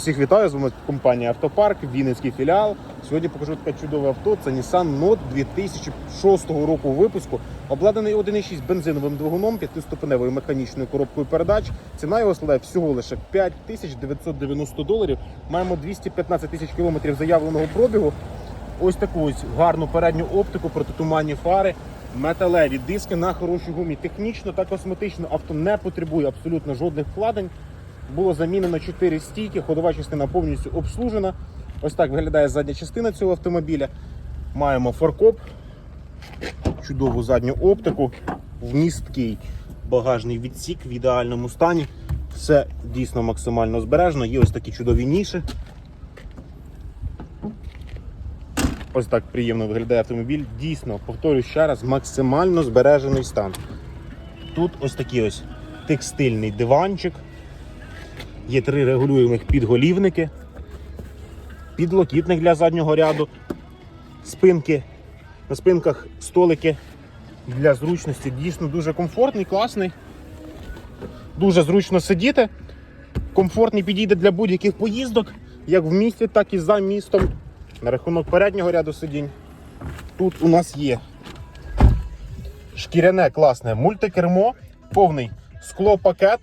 Всіх вітаю, з вами компанія Автопарк, Вінницький філіал. Сьогодні покажу таке чудове авто. Це Nissan Note 2006 року випуску, обладнаний 1.6 бензиновим двигуном, п'ятиступеневою механічною коробкою передач. Ціна його складає всього лише 5990 доларів. Маємо 215 тисяч кілометрів заявленого пробігу. Ось таку ось гарну передню оптику, протитуманні фари, металеві диски на хорошій гумі. Технічно та косметично авто не потребує абсолютно жодних вкладень. Було замінено 4 стійки, ходова частина повністю обслужена. Ось так виглядає задня частина цього автомобіля. Маємо фаркоп, чудову задню оптику, вмісткий багажний відсік в ідеальному стані. Все дійсно максимально збережено. Є ось такі чудові ніші. Ось так приємно виглядає автомобіль. Дійсно, повторюю ще раз, максимально збережений стан. Тут ось такий ось текстильний диванчик. Є три регулюємих підголівники, підлокітник для заднього ряду, спинки. На спинках столики для зручності дійсно дуже комфортний, класний. Дуже зручно сидіти. Комфортний підійде для будь-яких поїздок, як в місті, так і за містом. На рахунок переднього ряду сидінь. Тут у нас є шкіряне класне мультикермо, повний склопакет.